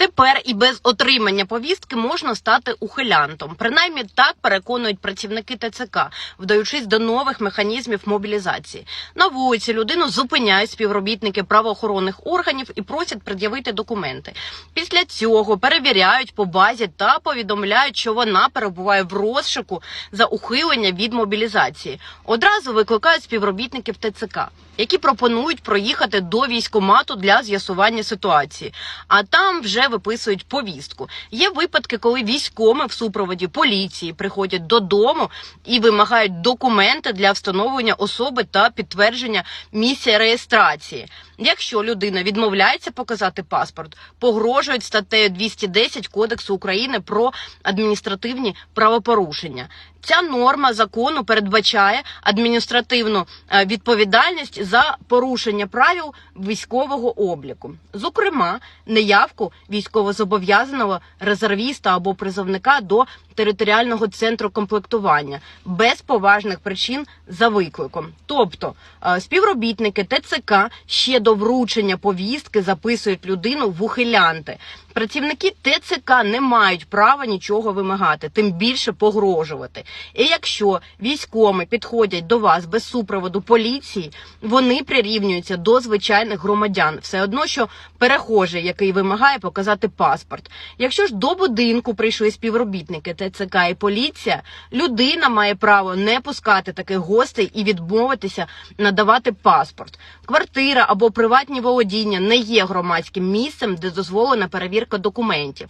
Тепер і без отримання повістки можна стати ухилянтом. Принаймні так переконують працівники ТЦК, вдаючись до нових механізмів мобілізації. На вулиці людину зупиняють співробітники правоохоронних органів і просять пред'явити документи. Після цього перевіряють по базі та повідомляють, що вона перебуває в розшуку за ухилення від мобілізації. Одразу викликають співробітників ТЦК, які пропонують проїхати до військкомату для з'ясування ситуації. А там вже виписують повістку. Є випадки, коли військоми в супроводі поліції приходять додому і вимагають документи для встановлення особи та підтвердження місця реєстрації. Якщо людина відмовляється показати паспорт, погрожують статтею 210 Кодексу України про адміністративні правопорушення. Ця норма закону передбачає адміністративну е, відповідальність за порушення правил військового обліку, зокрема, неявку військовозобов'язаного резервіста або призовника до територіального центру комплектування без поважних причин за викликом. Тобто е, співробітники ТЦК ще до вручення повістки записують людину в ухилянти. Працівники ТЦК не мають права нічого вимагати, тим більше погрожувати. І якщо військоми підходять до вас без супроводу поліції, вони прирівнюються до звичайних громадян. Все одно, що перехожий, який вимагає показати паспорт. Якщо ж до будинку прийшли співробітники ТЦК і поліція, людина має право не пускати таких гостей і відмовитися надавати паспорт. Квартира або приватні володіння не є громадським місцем, де дозволена перевірка документів.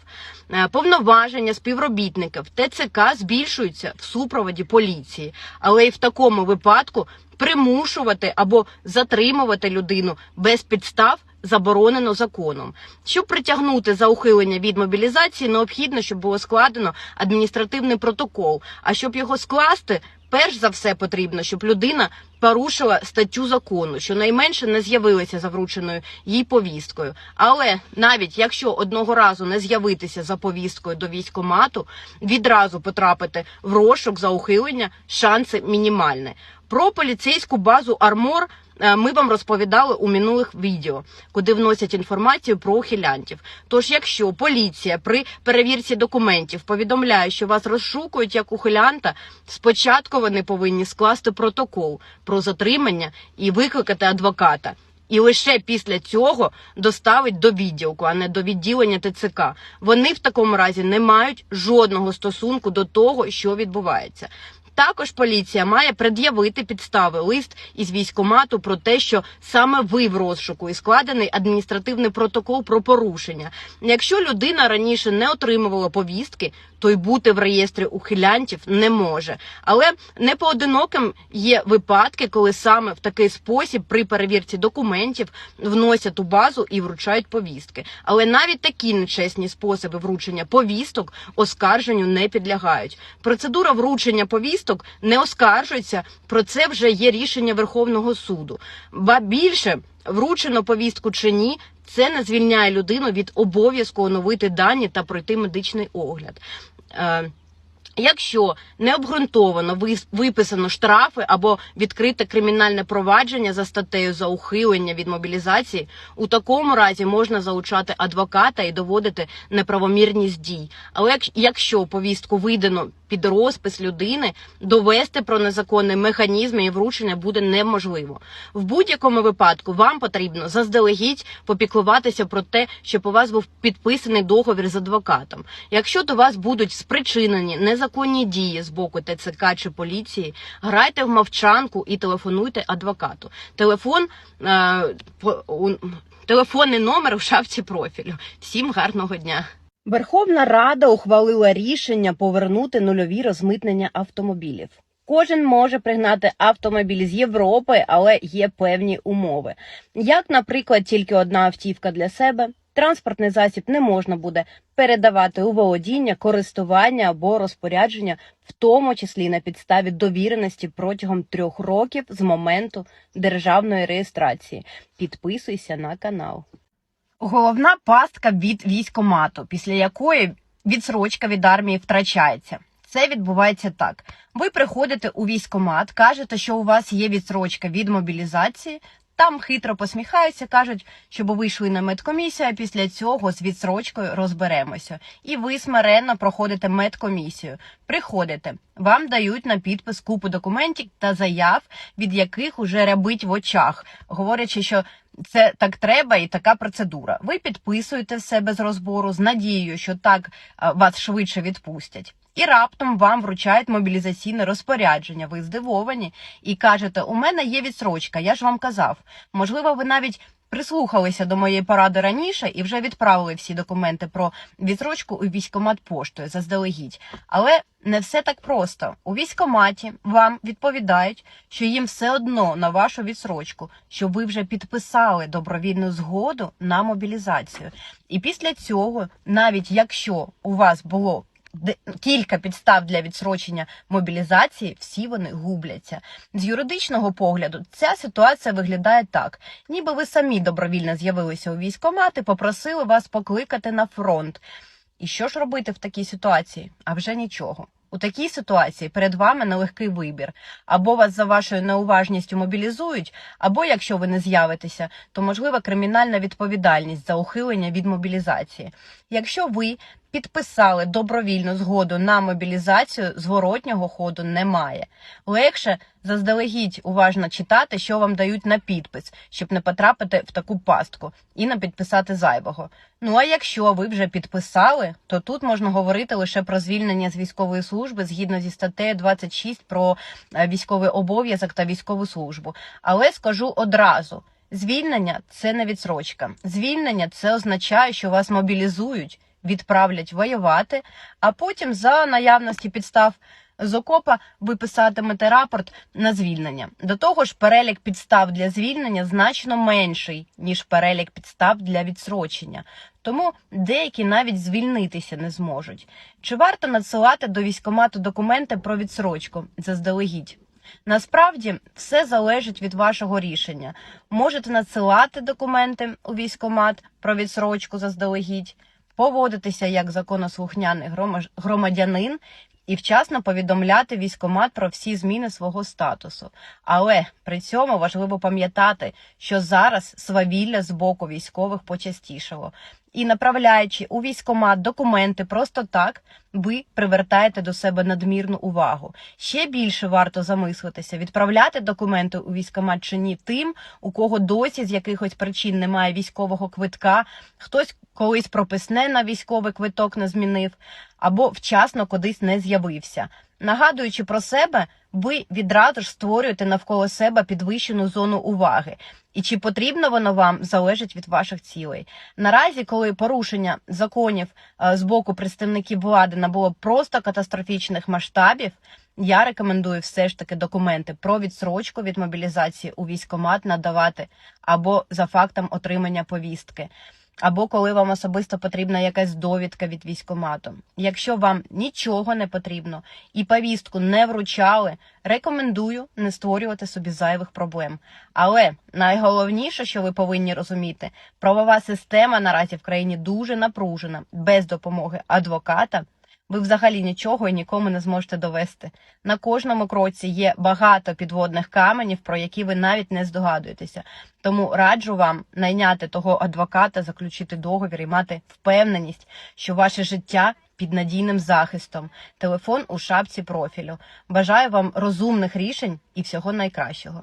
Е, Повноваження співробітників ТЦК збільшуються в супроводі поліції, але і в такому випадку примушувати або затримувати людину без підстав заборонено законом. Щоб притягнути за ухилення від мобілізації, необхідно, щоб було складено адміністративний протокол. А щоб його скласти, перш за все потрібно, щоб людина порушила статтю закону, що найменше не з'явилася за врученою їй повісткою. Але навіть якщо одного разу не з'явитися за повісткою до військомату, відразу потрапити в розшук за ухилення, шанси мінімальні. Про поліцейську базу Армор е, ми вам розповідали у минулих відео, куди вносять інформацію про ухилянтів. Тож, якщо поліція при перевірці документів повідомляє, що вас розшукують як ухилянта, спочатку вони повинні скласти протокол про затримання і викликати адвоката. І лише після цього доставить до відділку, а не до відділення ТЦК. Вони в такому разі не мають жодного стосунку до того, що відбувається. Також поліція має пред'явити підстави лист із військкомату про те, що саме ви в розшуку і складений адміністративний протокол про порушення. Якщо людина раніше не отримувала повістки, то й бути в реєстрі ухилянтів не може. Але не поодиноким є випадки, коли саме в такий спосіб при перевірці документів вносять у базу і вручають повістки. Але навіть такі нечесні способи вручення повісток оскарженню не підлягають. Процедура вручення повісток не оскаржується. Про це вже є рішення Верховного суду. Ба більше вручено повістку чи ні. Це не звільняє людину від обов'язку оновити дані та пройти медичний огляд. Е, Якщо необґрунтовано виписано штрафи або відкрите кримінальне провадження за статтею за ухилення від мобілізації, у такому разі можна залучати адвоката і доводити неправомірність дій. Але якщо повістку видано під розпис людини, довести про незаконний механізм і вручення буде неможливо. В будь-якому випадку вам потрібно заздалегідь попіклуватися про те, щоб у вас був підписаний договір з адвокатом. Якщо до вас будуть спричинені незаконні дії з боку ТЦК чи поліції, грайте в мовчанку і телефонуйте адвокату. Телефон е, телефонний номер в шапці профілю. Всім гарного дня. Верховна Рада ухвалила рішення повернути нульові розмитнення автомобілів. Кожен може пригнати автомобіль з Європи, але є певні умови. Як, наприклад, тільки одна автівка для себе, транспортний засіб не можна буде передавати у володіння, користування або розпорядження, в тому числі на підставі довіреності протягом трьох років з моменту державної реєстрації. Підписуйся на канал. Головна пастка від військомату, після якої відсрочка від армії втрачається. Це відбувається так: ви приходите у військомат, кажете, що у вас є відсрочка від мобілізації, Там хитро посміхаються, кажуть, щоб ви йшли на медкомісію, а після цього з відсрочкою розберемося. І ви смиренно проходите медкомісію. Приходите, вам дають на підпис купу документів та заяв, від яких уже рябить в очах, говорячи, що це так треба і така процедура. Ви підписуєте все без розбору з надією, що так вас швидше відпустять. І раптом вам вручають мобілізаційне розпорядження. Ви здивовані і кажете: у мене є відсрочка, я ж вам казав. Можливо, ви навіть прислухалися до моєї поради раніше і вже відправили всі документи про відсрочку у військкомат поштою заздалегідь. Але не все так просто. У військкоматі вам відповідають, що їм все одно на вашу відсрочку, що ви вже підписали добровільну згоду на мобілізацію. І після цього, навіть якщо у вас було кілька підстав для відсрочення мобілізації, всі вони губляться. З юридичного погляду ця ситуація виглядає так: ніби ви самі добровільно з'явилися у військкомат і попросили вас покликати на фронт. І що ж робити в такій ситуації? А вже нічого. У такій ситуації перед вами нелегкий вибір. Або вас за вашою неуважністю мобілізують, або якщо ви не з'явитеся, то можлива кримінальна відповідальність за ухилення від мобілізації. Якщо ви підписали добровільну згоду на мобілізацію, зворотнього ходу немає. Легше заздалегідь уважно читати, що вам дають на підпис, щоб не потрапити в таку пастку і не підписати зайвого. Ну а якщо ви вже підписали, то тут можна говорити лише про звільнення з військової служби згідно зі статтею 26 про е, військовий обов'язок та військову службу. Але скажу одразу. Звільнення це не відсрочка. Звільнення це означає, що вас мобілізують, відправлять воювати, а потім за наявності підстав з окопа ви писатимете рапорт на звільнення. До того ж, перелік підстав для звільнення значно менший, ніж перелік підстав для відсрочення. Тому деякі навіть звільнитися не зможуть. Чи варто надсилати до військкомату документи про відсрочку заздалегідь? Насправді все залежить від вашого рішення. Можете надсилати документи у військкомат про відсрочку заздалегідь, поводитися як законослухняний громадянин і вчасно повідомляти військкомат про всі зміни свого статусу. Але при цьому важливо пам'ятати, що зараз свавілля з боку військових почастішало. І направляючи у військкомат документи просто так, ви привертаєте до себе надмірну увагу. Ще більше варто замислитися, відправляти документи у військкомат чи ні тим, у кого досі з якихось причин немає військового квитка, хтось колись прописне на військовий квиток не змінив, або вчасно кудись не з'явився. Нагадуючи про себе, ви відразу ж створюєте навколо себе підвищену зону уваги. І чи потрібно воно вам залежить від ваших цілей. Наразі, коли порушення законів е, з боку представників влади набуло просто катастрофічних масштабів, я рекомендую все ж таки документи про відсрочку від мобілізації у військкомат надавати або за фактом отримання повістки. Або коли вам особисто потрібна якась довідка від військкомату. Якщо вам нічого не потрібно і повістку не вручали, рекомендую не створювати собі зайвих проблем. Але найголовніше, що ви повинні розуміти, правова система наразі в країні дуже напружена. Без допомоги адвоката ви взагалі нічого і нікому не зможете довести. На кожному кроці є багато підводних каменів, про які ви навіть не здогадуєтеся. Тому раджу вам найняти того адвоката, заключити договір і мати впевненість, що ваше життя під надійним захистом. Телефон у шапці профілю. Бажаю вам розумних рішень і всього найкращого.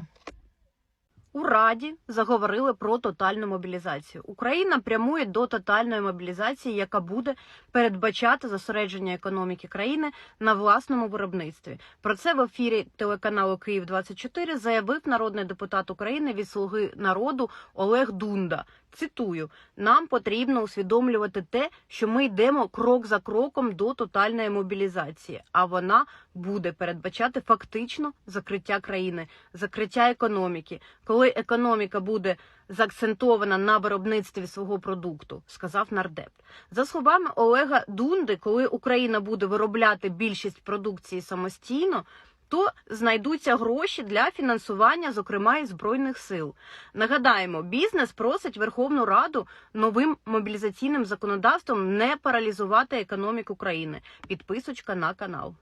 У Раді заговорили про тотальну мобілізацію. Україна прямує до тотальної мобілізації, яка буде передбачати зосередження економіки країни на власному виробництві. Про це в ефірі телеканалу Київ 24 заявив народний депутат України від Слуги народу Олег Дунда. Цитую: нам потрібно усвідомлювати те, що ми йдемо крок за кроком до тотальної мобілізації, а вона буде передбачати фактично закриття країни, закриття економіки, економіка буде заакцентована на виробництві свого продукту, сказав нардеп. За словами Олега Дунди, коли Україна буде виробляти більшість продукції самостійно. То знайдуться гроші для фінансування, зокрема і збройних сил. Нагадаємо, бізнес просить Верховну Раду новим мобілізаційним законодавством не паралізувати економіку країни. Підписочка на канал.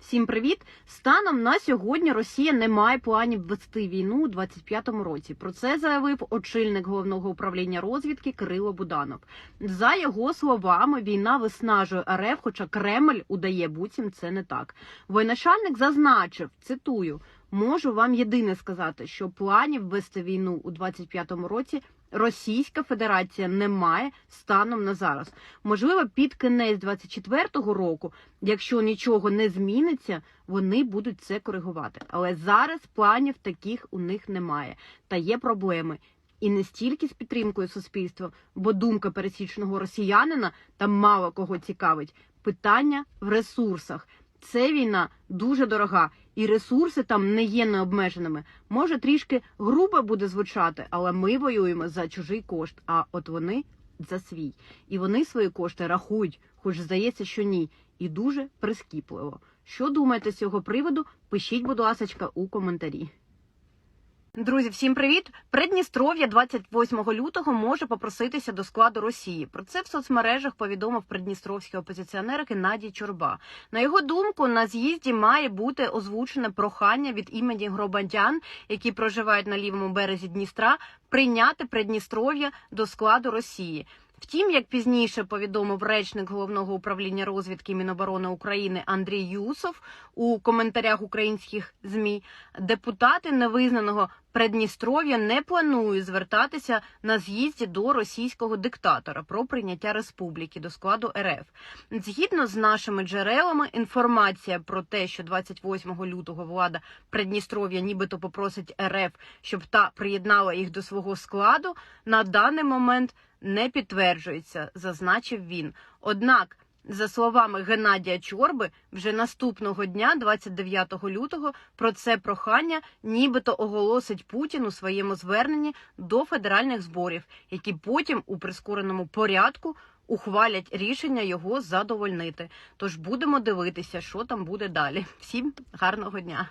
Всім привіт! Станом на сьогодні Росія не має планів вести війну у 25-му році. Про це заявив очільник головного управління розвідки Кирило Буданов. За його словами, війна виснажує РФ, хоча Кремль удає буцім це не так. Воєначальник зазначив, цитую: можу вам єдине сказати, що планів вести війну у 25-му році. Російська Федерація не має станом на зараз. Можливо, під кінець 24-го року, якщо нічого не зміниться, вони будуть це коригувати. Але зараз планів таких у них немає. Та є проблеми. І не стільки з підтримкою суспільства, бо думка пересічного росіянина там мало кого цікавить. Питання в ресурсах. Це війна дуже дорога, і ресурси там не є необмеженими. Може, трішки грубо буде звучати, але ми воюємо за чужий кошт, а от вони за свій. І вони свої кошти рахують, хоч здається, що ні. І дуже прискіпливо. Що думаєте з цього приводу? Пишіть, будь ласка, у коментарі. Друзі, всім привіт! Придністров'я 28 лютого може попроситися до складу Росії. Про це в соцмережах повідомив придністровський опозиціонер Геннадій Чорба. На його думку, на з'їзді має бути озвучене прохання від імені громадян, які проживають на лівому березі Дністра, прийняти Придністров'я до складу Росії. Втім, як пізніше повідомив речник головного управління розвідки Міноборони України Андрій Юсов у коментарях українських змі, депутати невизнаного Придністров'я не планують звертатися на з'їзді до російського диктатора про прийняття республіки до складу РФ. Згідно з нашими джерелами, інформація про те, що 28 лютого влада Придністров'я нібито попросить РФ, щоб та приєднала їх до свого складу, на даний момент не підтверджується, зазначив він. Однак, за словами Геннадія Чорби, вже наступного дня, 29 лютого, про це прохання нібито оголосить Путін у своєму зверненні до федеральних зборів, які потім у прискореному порядку ухвалять рішення його задовольнити. Тож будемо дивитися, що там буде далі. Всім гарного дня.